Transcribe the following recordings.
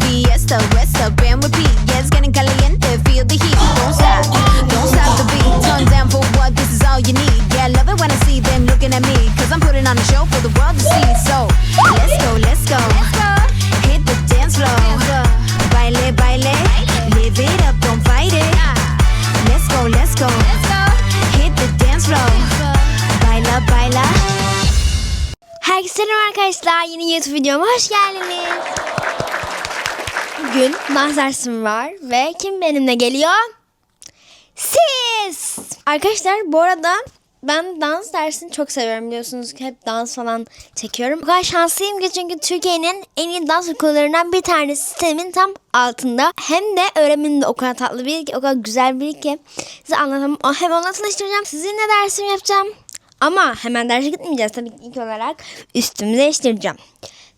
Fiesta, it's getting caliente. Feel the heat. Don't stop, don't stop the beat. Turn down for what? This is all you need. Yeah, love it when I see them looking at me. Cause I'm putting on a show for the world to see. So, let's go, let's go. Hit the dance floor. Live it up, don't fight it. Let's go, let's go. Hit the dance floor. Baila, baila. YouTube videoma hoş geldiniz. Bugün dersim var ve kim benimle geliyor? Siz! Arkadaşlar bu arada ben dans dersini çok seviyorum biliyorsunuz ki hep dans falan çekiyorum. Bu kadar şanslıyım ki çünkü Türkiye'nin en iyi dans okullarından bir tanesi sistemin tam altında. Hem de öğreniminde o kadar tatlı bir ki o kadar güzel bir ki size anlatamam. Hem onunla tanıştıracağım. Sizinle dersim yapacağım. Ama hemen derse gitmeyeceğiz. Tabii ki ilk olarak üstümü değiştireceğim.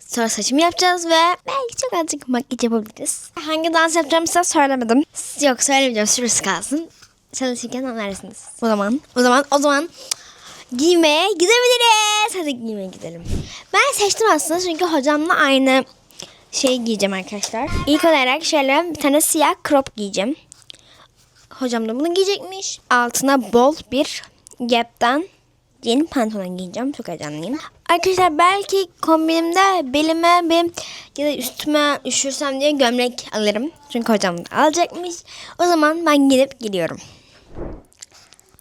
Sonra saçımı yapacağız ve belki çok azıcık makyaj yapabiliriz. Hangi dans yapacağımı size söylemedim. Yok söylemeyeceğim sürüsü kalsın. Çalışırken anlarsınız. O zaman, o zaman, o zaman giymeye gidebiliriz. Hadi giymeye gidelim. Ben seçtim aslında çünkü hocamla aynı şey giyeceğim arkadaşlar. İlk olarak şöyle bir tane siyah crop giyeceğim. Hocam da bunu giyecekmiş. Altına bol bir Gap'ten yeni pantolon giyeceğim. Çok heyecanlıyım. Arkadaşlar belki kombinimde belime bir ya da üstüme üşürsem diye gömlek alırım. Çünkü hocam da alacakmış. O zaman ben gidip geliyorum.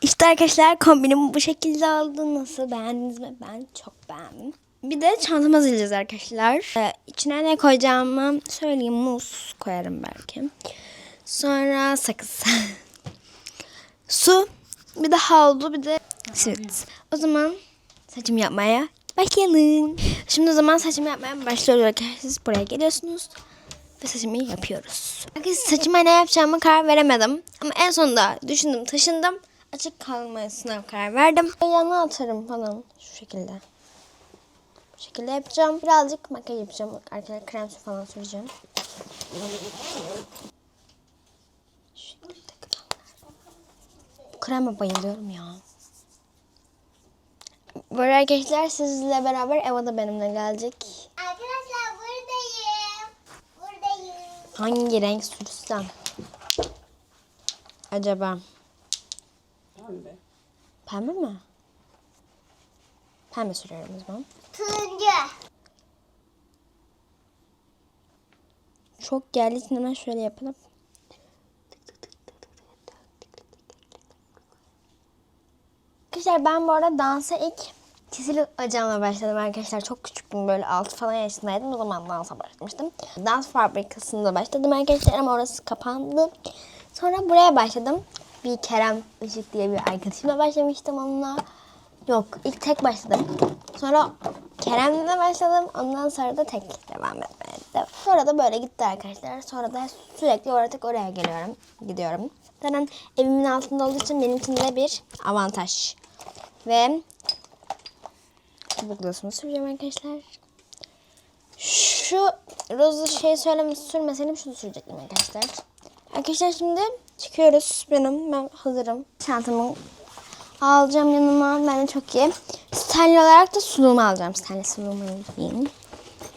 İşte arkadaşlar kombinim bu şekilde oldu. Nasıl beğendiniz mi? Ben çok beğendim. Bir de çantamı hazırlayacağız arkadaşlar. Ee, içine ne koyacağımı söyleyeyim. Muz koyarım belki. Sonra sakız. Su. Bir de havlu bir de simit. O zaman saçımı yapmaya başlayalım. Şimdi o zaman saçımı yapmaya başlıyoruz arkadaşlar. Siz buraya geliyorsunuz ve saçımı yapıyoruz. Arkadaşlar saçıma ne yapacağımı karar veremedim. Ama en sonunda düşündüm taşındım. Açık kalmasına karar verdim. Yana atarım falan şu şekilde. Bu şekilde yapacağım. Birazcık makyaj yapacağım. Arkadaşlar krem su falan süreceğim. Bu kreme bayılıyorum ya. Böyle arkadaşlar sizle beraber Eva da benimle gelecek. Arkadaşlar buradayım. Buradayım. Hangi renk sürsem? Acaba? Pembe. Pembe mi? Pembe sürüyorum o zaman. Turuncu. Çok geldiği için hemen şöyle yapalım. Arkadaşlar ben bu arada dansa ilk çizili hocamla başladım arkadaşlar. Çok küçüktüm böyle 6 falan yaşındaydım. O zaman dansa başlamıştım. Dans fabrikasında başladım arkadaşlar ama orası kapandı. Sonra buraya başladım. Bir Kerem Işık diye bir arkadaşımla başlamıştım onunla. Yok ilk tek başladım. Sonra Kerem'le başladım. Ondan sonra da tek devam etmeye. de- Sonra da böyle gitti arkadaşlar. Sonra da sürekli artık oraya geliyorum. Gidiyorum. Zaten evimin altında olduğu için benim için de bir avantaj. Ve çubuk süreceğim arkadaşlar. Şu rozu şey söyleme sürmeseydim şunu sürecektim arkadaşlar. Arkadaşlar şimdi çıkıyoruz. Benim ben hazırım. Çantamı alacağım yanıma. Ben de çok iyi. Stanley olarak da suluğumu alacağım. Stanley suluğumu alayım.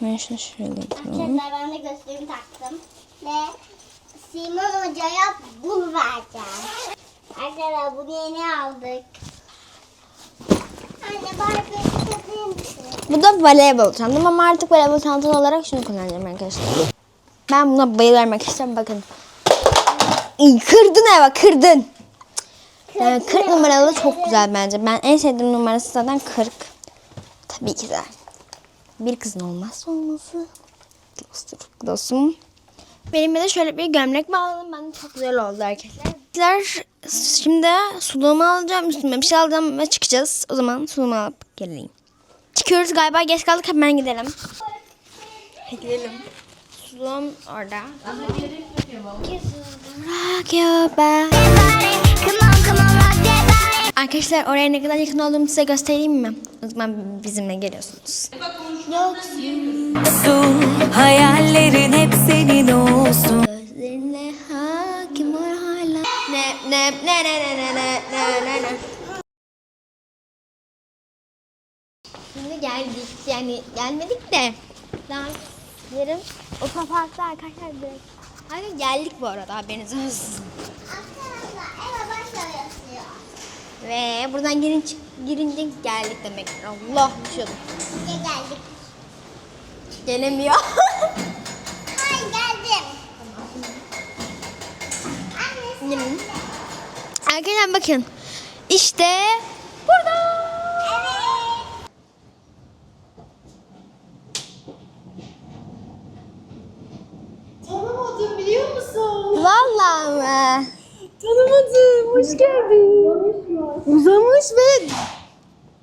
Ben şunu şöyle yapayım. Arkadaşlar ben de gözlüğümü taktım. Ve Simon Hoca'ya bul vereceğim. Arkadaşlar bunu yeni aldık. Anne bana bir tutayım mısın? Bu da voleybol çantam ama artık voleybol çantam olarak şunu kullanacağım arkadaşlar. Ben buna bayılıyorum arkadaşlar bakın. Kırdın Eva kırdın. Yani 40 numaralı çok güzel bence. Ben en sevdiğim numarası zaten 40. Tabii ki de. Bir kızın olmazsa olması. Dostum. Dostum. Benim de şöyle bir gömlek bağladım. Ben çok güzel oldu arkadaşlar. Arkadaşlar şimdi suluğumu alacağım. Üstüme bir şey alacağım ve çıkacağız. O zaman suluğumu alıp geleyim. Çıkıyoruz galiba geç kaldık hemen gidelim. Hadi gidelim. Suluğum orada. Arkadaşlar oraya ne kadar yakın olduğumu size göstereyim mi? O zaman bizimle geliyorsunuz. Hayallerin hep senin olsun. Gözlerine hakim ol hala. Ne ne ne ne ne yani gelmedik de dans Yerim. Otoparkta arkadaşlar direkt. Hadi geldik bu arada haberiniz olsun. Arkadaşlar eve başlıyor. Ve buradan girince, girince geldik demek. Allah düşüyordum. İşte geldik. Gelemiyor. Ay geldim. Anne. Arkadaşlar bakın. İşte burada. Evet. Tanımadım biliyor musun? Vallahi mi? Hoş geldin. Uzamış ve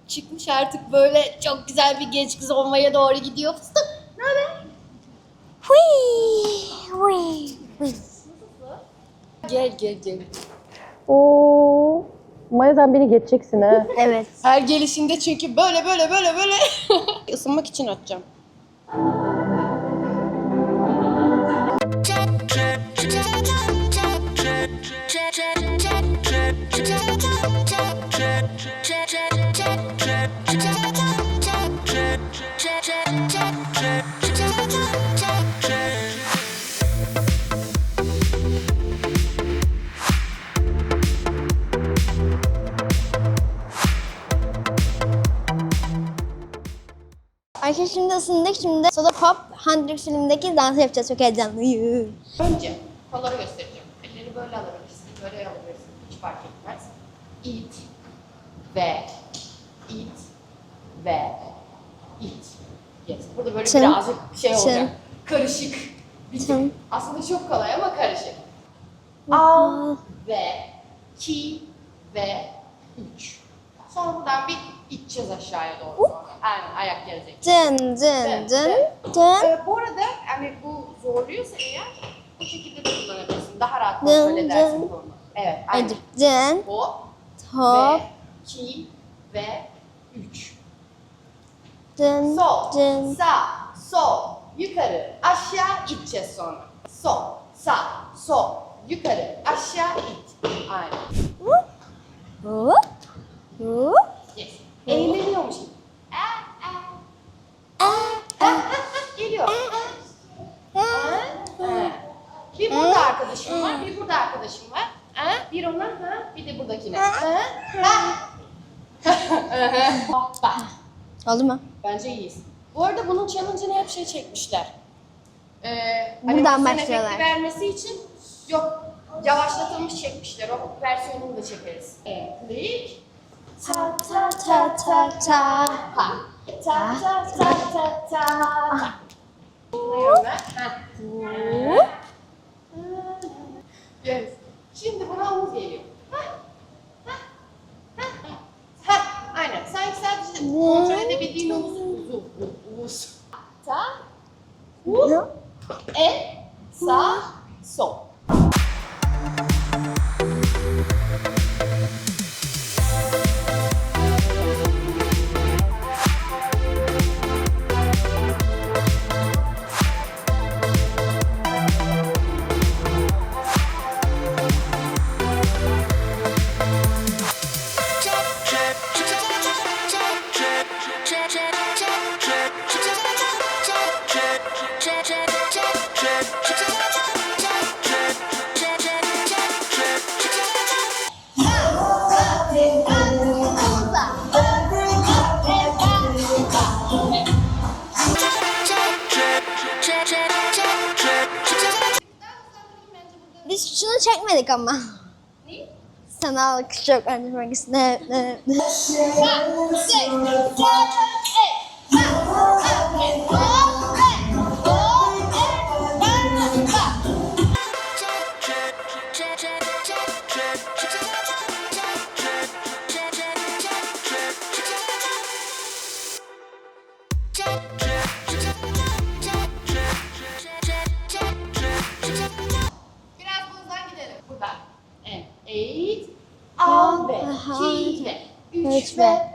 çıkmış artık böyle çok güzel bir genç kız olmaya doğru gidiyor. Fıstık. Ne haber? Hui. Hui. Hui. Gel gel gel. Oo. Maya sen beni geçeceksin ha. Evet. Her gelişinde çünkü böyle böyle böyle böyle. Isınmak için atacağım. Arkadaşlar şimdi ısındık. Şimdi Soda Pop Hundred filmindeki dansı yapacağız. Çok heyecanlıyım. Önce kolları göstereceğim. Elleri böyle alabilirsin, böyle alabilirsin. Hiç fark etmez. It ve it ve it. Yes. Burada böyle Tın. birazcık şey olacak. Karışık. Bir. Tın. Aslında çok kolay ama karışık. Al ve ki ve üç. Sonra buradan bir iteceğiz aşağıya doğru sonra. Aynen ayak gelecek. Dın dın dın dın. Ee, bu arada yani bu zorluyorsa eğer bu şekilde de kullanabilirsin. Daha rahat Dın, kontrol edersin dın. kolunu. Evet, aynen. Hadi dın. Hop, Hop. ve iki ve üç. Dın Sol, dın. sağ, sol, yukarı, aşağı iteceğiz sonra. Sol, sağ, sol, yukarı, aşağı it. Aynen. Hop. Hop. Yes. Eğleniyormuş gibi. Geliyor. Ha? Ha. Bir burada arkadaşım var, bir burada arkadaşım var. Ha? Bir ona, ha? bir de buradakine. Ha? Ha? Bak. Oldu mu? Bence iyiyiz. Bu arada bunun challenge'ını hep şey çekmişler. Ee, Buradan animasyon başlıyorlar. vermesi için yok yavaşlatılmış çekmişler. O versiyonunu da çekeriz. Evet. Click. Ta ta ta ta ta. Ha. Ta ta ta ta ta. ta. Ha. Yes. Şimdi buna omuz geliyor. Ha. Ha. Ha. Ha. Aynen. Sanki sadece kontrol edebildiğin omuz. Uzun. Omuz. Ta. U. El. Sağ. Sol. Şunu çekmedik ama. Ne? Sana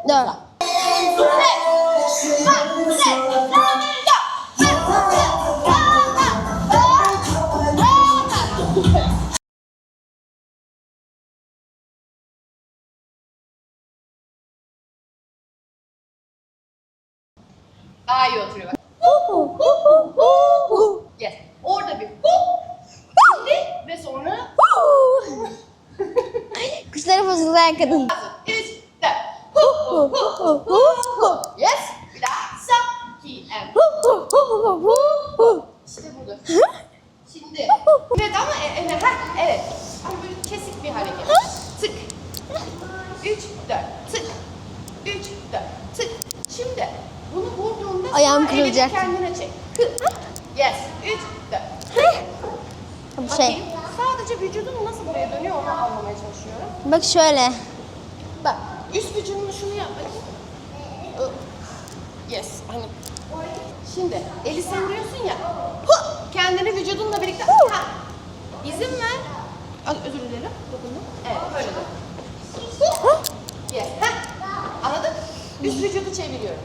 dört. Daha iyi oturuyor bak. Orada bir. Şimdi ve sonra Kuşlara fısıldayan kadın. Yes. Bir daha. Sa, ki, en. İşte budur. Şimdi. Evet ama e, e, ha, evet. Ama böyle kesik bir hareket. Tık. Üç, dört. Tık. Üç, dört. Tık. Şimdi bunu vurduğunda Ayağım sağ elini kırılacak. kendine çek. Hı. Yes. Üç, dört. Bu şey. Bakayım. Sadece vücudun nasıl buraya dönüyor onu anlamaya çalışıyorum. Bak şöyle. Üst vücudunu şunu yap bakayım. Yes. Hani. Şimdi eli sendiriyorsun ya. Kendini vücudunla birlikte. Ha. İzin ver. Ay, özür dilerim. Dokundum. Evet böyle. Hu! Yes. Ha. Anladın? Üst vücudu çeviriyorum.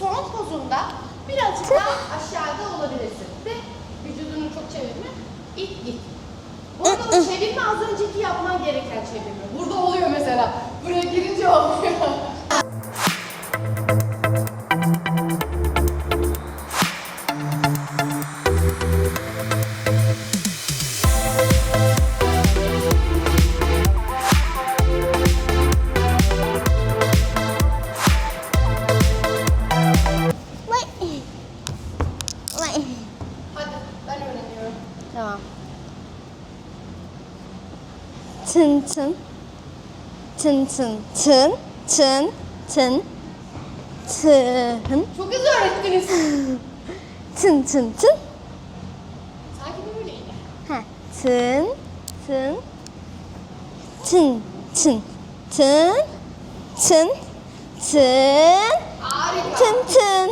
Son pozunda birazcık daha aşağıda olabilirsin. Ve vücudunu çok çevirme. İt git. Burada o çevirme az önceki yapman gereken çevirme. Burada oluyor mesela. Buraya girince olmuyor. 튼튼 튼튼 튼튼튼 튼 Çok ısrar ettiniz. 튼튼튼 Sakin öyle yine. 하튼튼튼튼튼튼튼튼 Harika. 튼튼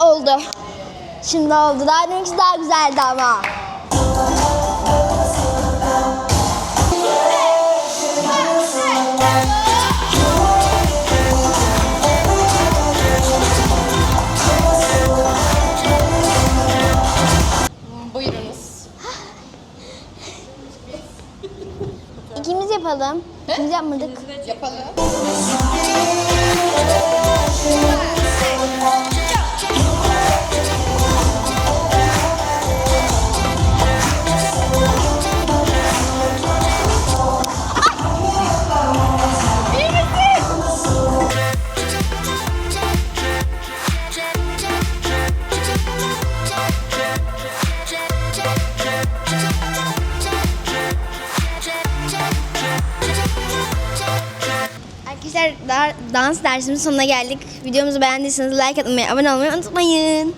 Oldu. Şimdi oldu. Daha önceki daha güzeldi ama. Buyurunuz. Yapmadık. Yapalım. Dersimizin sonuna geldik. Videomuzu beğendiyseniz like atmayı, abone olmayı unutmayın.